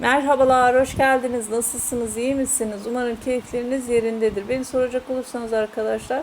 Merhabalar, hoş geldiniz. Nasılsınız, iyi misiniz? Umarım keyifleriniz yerindedir. Beni soracak olursanız arkadaşlar,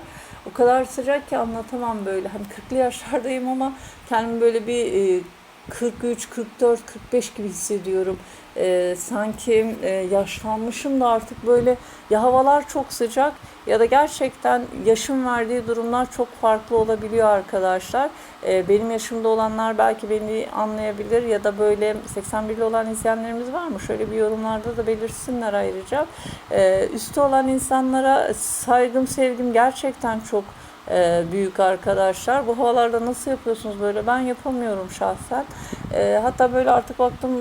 o kadar sıcak ki anlatamam böyle. Hani 40'lı yaşlardayım ama kendimi böyle bir e, 43, 44, 45 gibi hissediyorum. E, sanki e, yaşlanmışım da artık böyle ya havalar çok sıcak ya da gerçekten yaşın verdiği durumlar çok farklı olabiliyor arkadaşlar. E, benim yaşımda olanlar belki beni anlayabilir ya da böyle 81'li olan izleyenlerimiz var mı? Şöyle bir yorumlarda da belirsinler ayrıca. E, üstü olan insanlara saygım, sevgim gerçekten çok e, büyük arkadaşlar. Bu havalarda nasıl yapıyorsunuz böyle? Ben yapamıyorum şahsen. E, hatta böyle artık baktım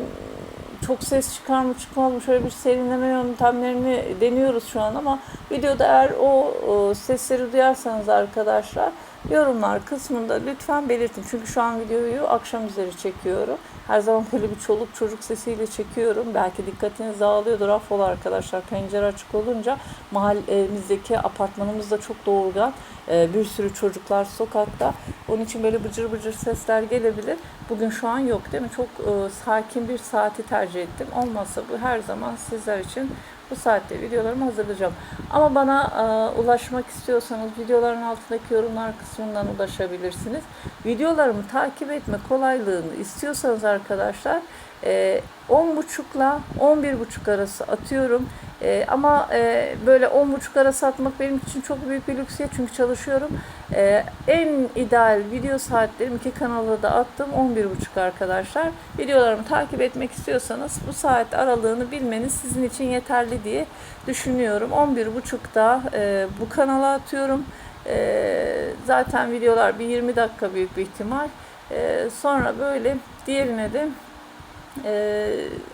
çok ses çıkar mı çıkmaz mı şöyle bir serinleme yöntemlerini deniyoruz şu an ama videoda eğer o, o sesleri duyarsanız arkadaşlar yorumlar kısmında lütfen belirtin. Çünkü şu an videoyu akşam üzeri çekiyorum. Her zaman böyle bir çoluk çocuk sesiyle çekiyorum. Belki dikkatiniz dağılıyordur. Affola arkadaşlar pencere açık olunca mahallemizdeki apartmanımızda çok doğurgan e, bir sürü çocuklar sokakta. Onun için böyle bıcır bıcır sesler gelebilir. Bugün şu an yok değil mi? Çok e, sakin bir saati tercih ettim. Olmazsa bu her zaman sizler için bu saatte videolarımı hazırlayacağım. Ama bana e, ulaşmak istiyorsanız videoların altındaki yorumlar kısmından ulaşabilirsiniz. Videolarımı takip etme kolaylığını istiyorsanız arkadaşlar e, 10.30 ile 11.30 arası atıyorum. E, ama e, böyle 10.30 arası atmak benim için çok büyük bir lüksiyet çünkü çalışıyorum. E, en ideal video saatlerim iki kanalda da attım 11.30 arkadaşlar. Videolarımı takip etmek istiyorsanız bu saat aralığını bilmeniz sizin için yeterli diye düşünüyorum. 11.30'da e, bu kanala atıyorum. E, zaten videolar bir 20 dakika büyük bir ihtimal. E, sonra böyle diğerine de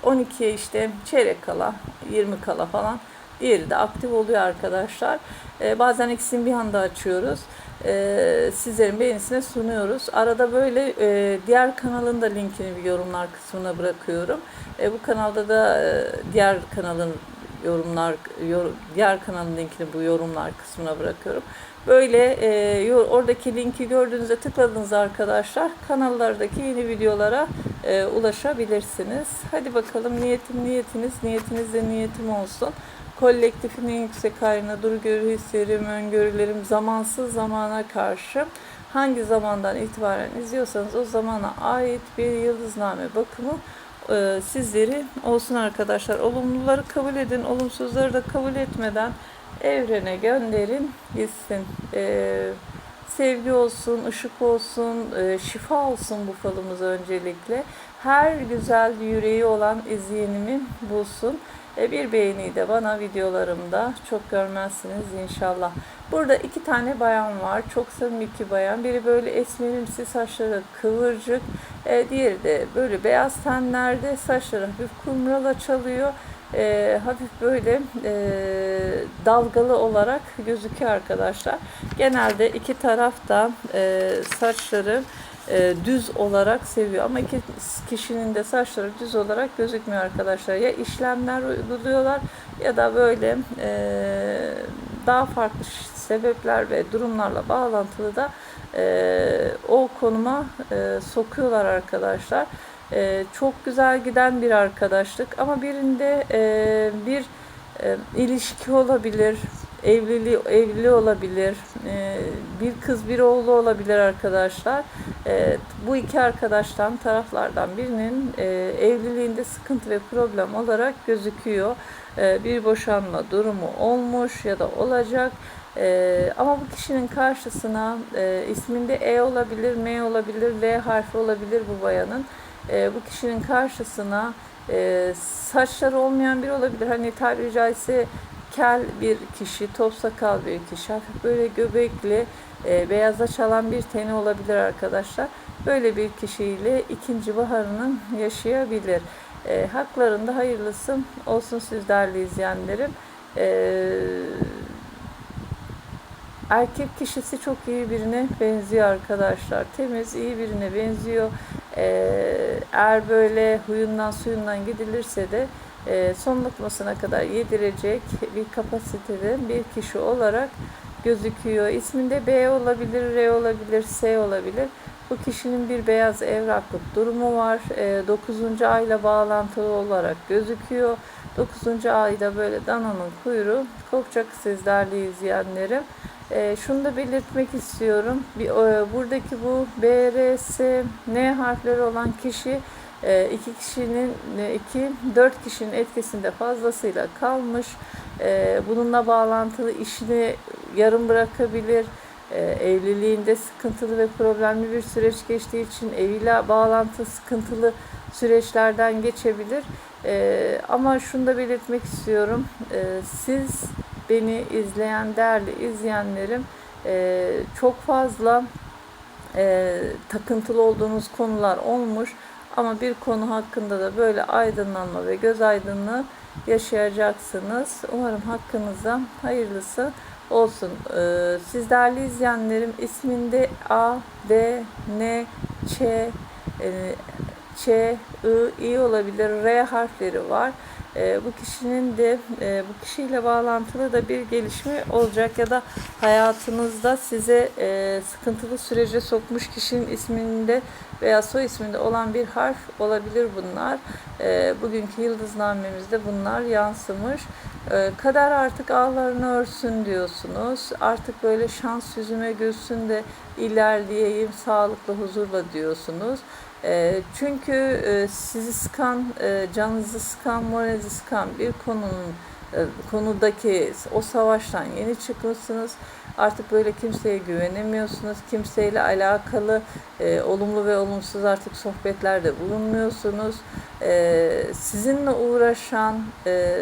12'ye işte çeyrek kala, 20 kala falan. Diğeri de aktif oluyor arkadaşlar. E, bazen ikisini bir anda açıyoruz. E, sizlerin beğenisine sunuyoruz. Arada böyle e, diğer kanalın da linkini bir yorumlar kısmına bırakıyorum. E, bu kanalda da e, diğer kanalın yorumlar yor, diğer kanalın linkini bu yorumlar kısmına bırakıyorum. Böyle e, oradaki linki gördüğünüzde tıkladığınızda arkadaşlar kanallardaki yeni videolara e, ulaşabilirsiniz. Hadi bakalım niyetim niyetiniz, niyetiniz de niyetim olsun. Kolektifin en yüksek haline dur görü hislerim, öngörülerim zamansız zamana karşı hangi zamandan itibaren izliyorsanız o zamana ait bir yıldızname bakımı e, sizleri olsun arkadaşlar. Olumluları kabul edin, olumsuzları da kabul etmeden evrene gönderin gitsin. Ee, sevgi olsun, ışık olsun, e, şifa olsun bu falımız öncelikle. Her güzel yüreği olan izleyenimi bulsun. E, bir beğeni de bana videolarımda çok görmezsiniz inşallah. Burada iki tane bayan var. Çok samimi iki bayan. Biri böyle esmerimsi saçları kıvırcık. E, diğeri de böyle beyaz tenlerde saçları hafif kumrala çalıyor e, hafif böyle e, dalgalı olarak gözüküyor arkadaşlar. Genelde iki tarafta e, saçları e, düz olarak seviyor ama iki kişinin de saçları düz olarak gözükmüyor arkadaşlar. Ya işlemler uyguluyorlar ya da böyle e, daha farklı sebepler ve durumlarla bağlantılı da e, o konuma e, sokuyorlar arkadaşlar. E, çok güzel giden bir arkadaşlık ama birinde e, bir e, ilişki olabilir, evliliği evli olabilir, e, bir kız bir oğlu olabilir arkadaşlar. E, bu iki arkadaştan taraflardan birinin e, evliliğinde sıkıntı ve problem olarak gözüküyor. E, bir boşanma durumu olmuş ya da olacak. Ee, ama bu kişinin karşısına e, isminde E olabilir, M olabilir, L harfi olabilir bu bayanın e, bu kişinin karşısına e, saçları olmayan biri olabilir. Hani tabiri caizse kel bir kişi, top sakal bir kişi, hafif böyle göbekli, e, beyaza çalan bir teni olabilir arkadaşlar. Böyle bir kişiyle ikinci baharının yaşayabilir. E, haklarında hayırlısı olsun siz değerli izleyenlerim. E, erkek kişisi çok iyi birine benziyor arkadaşlar. Temiz, iyi birine benziyor. Ee, eğer böyle huyundan suyundan gidilirse de e, son lokmasına kadar yedirecek bir kapasitede bir kişi olarak gözüküyor. İsminde B olabilir, R olabilir, S olabilir. Bu kişinin bir beyaz evraklık durumu var. 9. ayla bağlantılı olarak gözüküyor. 9. ayda böyle dananın kuyruğu kopacak siz değerli izleyenlerim. E, şunu da belirtmek istiyorum. Bir, e, buradaki bu B, R, S, N harfleri olan kişi e, iki kişinin, e, iki, dört kişinin etkisinde fazlasıyla kalmış. E, bununla bağlantılı işini yarım bırakabilir. E, evliliğinde sıkıntılı ve problemli bir süreç geçtiği için eviyle bağlantı sıkıntılı süreçlerden geçebilir. E, ama şunu da belirtmek istiyorum. E, siz beni izleyen değerli izleyenlerim e, çok fazla e, takıntılı olduğunuz konular olmuş ama bir konu hakkında da böyle aydınlanma ve göz aydınlığı yaşayacaksınız. Umarım hakkınızda hayırlısı olsun. E, siz değerli izleyenlerim isminde A, D, N, Ç, e, Ç, I, İ olabilir. R harfleri var. E, bu kişinin de e, bu kişiyle bağlantılı da bir gelişme olacak ya da hayatınızda size e, sıkıntılı sürece sokmuş kişinin isminde veya soy isminde olan bir harf olabilir bunlar. E, bugünkü yıldıznamemizde bunlar yansımış. E, kader artık ağlarını örsün diyorsunuz. Artık böyle şans yüzüme gülsün de ilerleyeyim sağlıklı huzurla diyorsunuz. E, çünkü e, sizi sıkan, e, canınızı sıkan, moralinizi sıkan bir konunun e, konudaki o savaştan yeni çıkmışsınız. Artık böyle kimseye güvenemiyorsunuz. Kimseyle alakalı e, olumlu ve olumsuz artık sohbetlerde bulunmuyorsunuz. E, sizinle uğraşan e,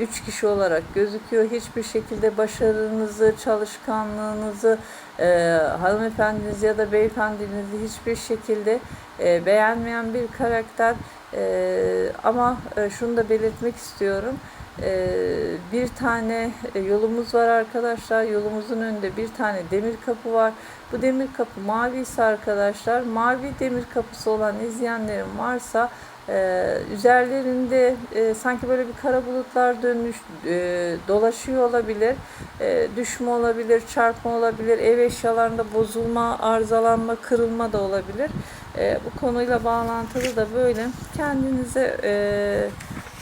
üç kişi olarak gözüküyor. Hiçbir şekilde başarınızı, çalışkanlığınızı, e, hanımefendinizi ya da beyefendinizi hiçbir şekilde e, beğenmeyen bir karakter. E, ama e, şunu da belirtmek istiyorum. Ee, bir tane e, yolumuz var arkadaşlar. Yolumuzun önünde bir tane demir kapı var. Bu demir kapı mavi ise arkadaşlar mavi demir kapısı olan izleyenlerim varsa e, üzerlerinde e, sanki böyle bir kara bulutlar dönmüş e, dolaşıyor olabilir. E, düşme olabilir, çarpma olabilir, ev eşyalarında bozulma, arızalanma, kırılma da olabilir. E, bu konuyla bağlantılı da böyle kendinize e,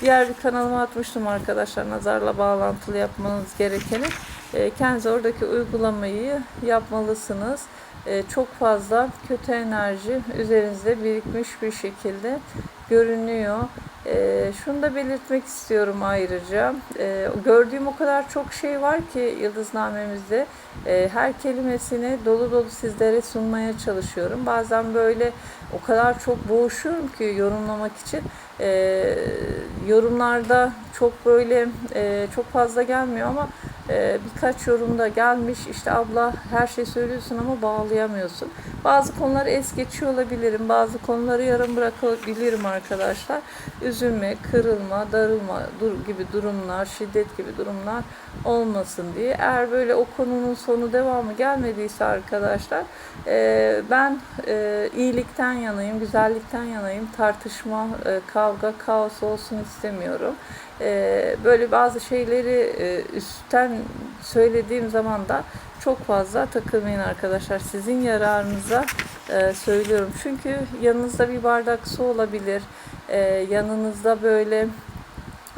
Diğer bir kanalıma atmıştım arkadaşlar nazarla bağlantılı yapmanız gerekeni. E, kendiniz oradaki uygulamayı yapmalısınız. E, çok fazla kötü enerji üzerinizde birikmiş bir şekilde görünüyor. E, şunu da belirtmek istiyorum ayrıca. E, gördüğüm o kadar çok şey var ki yıldıznamemizde. E, her kelimesini dolu dolu sizlere sunmaya çalışıyorum. Bazen böyle o kadar çok boğuşuyorum ki yorumlamak için. E, yorumlarda çok böyle e, çok fazla gelmiyor ama e, birkaç yorumda gelmiş işte abla her şey söylüyorsun ama bağlayamıyorsun. Bazı konuları es geçiyor olabilirim. Bazı konuları yarım bırakabilirim arkadaşlar. Üzülme, kırılma, darılma gibi durumlar, şiddet gibi durumlar olmasın diye. Eğer böyle o konunun sonu devamı gelmediyse arkadaşlar e, ben e, iyilikten yanayım, güzellikten yanayım. Tartışma, e, kavga, kaos olsun istemiyorum. E, böyle bazı şeyleri e, üstten söylediğim zaman da çok fazla takılmayın arkadaşlar. Sizin yararınıza e, söylüyorum. Çünkü yanınızda bir bardak su olabilir. E, yanınızda böyle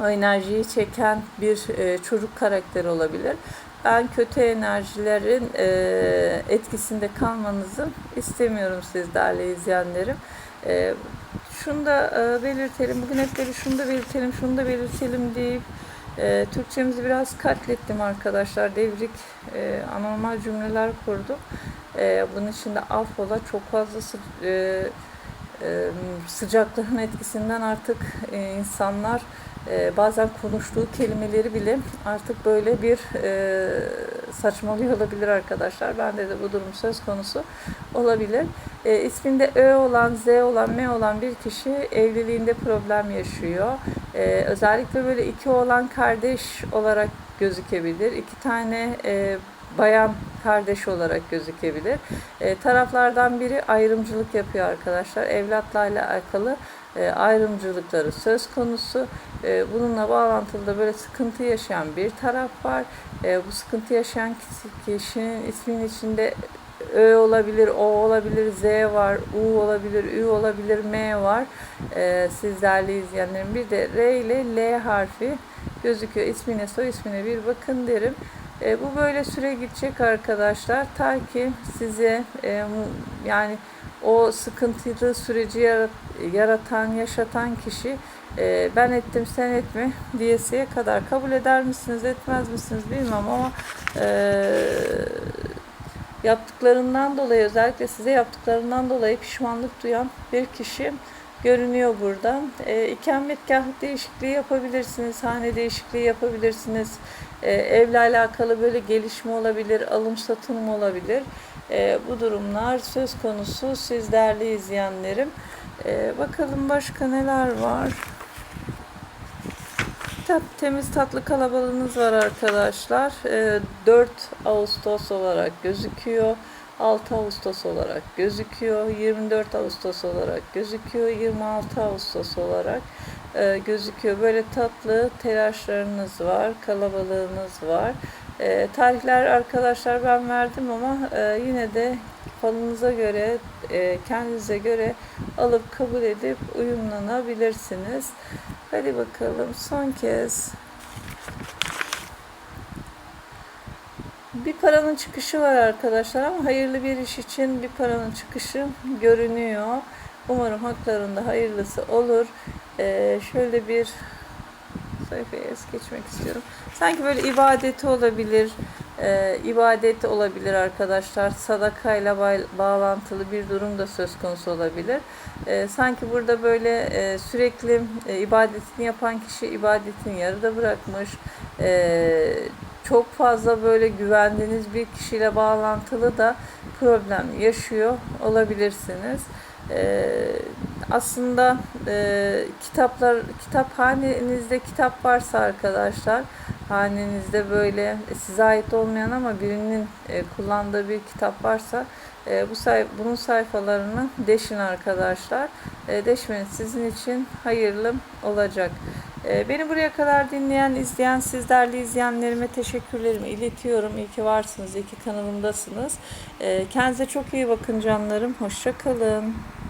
o enerjiyi çeken bir e, çocuk karakteri olabilir. Ben kötü enerjilerin e, etkisinde kalmanızı istemiyorum siz değerli izleyenlerim. E, şunu da e, belirtelim. Bugün hep böyle şunu da belirtelim, şunu da belirtelim deyip e, Türkçemizi biraz katlettim arkadaşlar. Devrik, e, anormal cümleler kurdum. E, bunun için de affola çok fazla e, sıcaklığın etkisinden artık e, insanlar e, bazen konuştuğu kelimeleri bile artık böyle bir e, saçmalıyor olabilir arkadaşlar. Bende de bu durum söz konusu olabilir. E, isminde Ö olan, Z olan, M olan bir kişi evliliğinde problem yaşıyor. E, özellikle böyle iki olan kardeş olarak gözükebilir. İki tane e, bayan kardeş olarak gözükebilir. E, taraflardan biri ayrımcılık yapıyor arkadaşlar. Evlatlarla alakalı e, ayrımcılıkları söz konusu. E, bununla bağlantılı da böyle sıkıntı yaşayan bir taraf var. E, bu sıkıntı yaşayan kişinin isminin içinde Ö olabilir, O olabilir, Z var, U olabilir, Ü olabilir, M var. Ee, siz değerli izleyenlerim. Bir de R ile L harfi gözüküyor. İsmine, soy ismine bir bakın derim. E, bu böyle süre gidecek arkadaşlar. Ta ki size e, yani o sıkıntılı süreci yarat- yaratan, yaşatan kişi e, ben ettim sen etme diyesiye kadar kabul eder misiniz, etmez misiniz bilmem ama e, yaptıklarından dolayı özellikle size yaptıklarından dolayı pişmanlık duyan bir kişi görünüyor burada. E, ikametgah değişikliği yapabilirsiniz, hane değişikliği yapabilirsiniz. E, evle alakalı böyle gelişme olabilir, alım satım olabilir. E, bu durumlar söz konusu siz değerli izleyenlerim. E, bakalım başka neler var. Temiz tatlı kalabalığınız var arkadaşlar. E, 4 Ağustos olarak gözüküyor. 6 Ağustos olarak gözüküyor. 24 Ağustos olarak gözüküyor. 26 Ağustos olarak e, gözüküyor. Böyle tatlı telaşlarınız var, kalabalığınız var. E, tarihler arkadaşlar ben verdim ama e, yine de falınıza göre, e, kendinize göre alıp kabul edip uyumlanabilirsiniz. Hadi bakalım son kez. Bir paranın çıkışı var arkadaşlar ama hayırlı bir iş için bir paranın çıkışı görünüyor. Umarım haklarında hayırlısı olur. Ee, şöyle bir sayfaya es geçmek istiyorum. Sanki böyle ibadeti olabilir, e, ibadet olabilir arkadaşlar. Sadakayla ba- bağlantılı bir durum da söz konusu olabilir. E, sanki burada böyle e, sürekli e, ibadetini yapan kişi ibadetini yarıda bırakmış. E, çok fazla böyle güvendiğiniz bir kişiyle bağlantılı da problem yaşıyor olabilirsiniz. Ee, aslında e, kitaplar kitap hanenizde kitap varsa arkadaşlar hanenizde böyle size ait olmayan ama birinin e, kullandığı bir kitap varsa e, bu say bunun sayfalarını deşin arkadaşlar. E, deşmeniz sizin için hayırlı olacak. E, beni buraya kadar dinleyen, izleyen, siz değerli izleyenlerime teşekkürlerimi iletiyorum. İyi ki varsınız, iyi ki kanalımdasınız. E, kendinize çok iyi bakın canlarım. Hoşça kalın.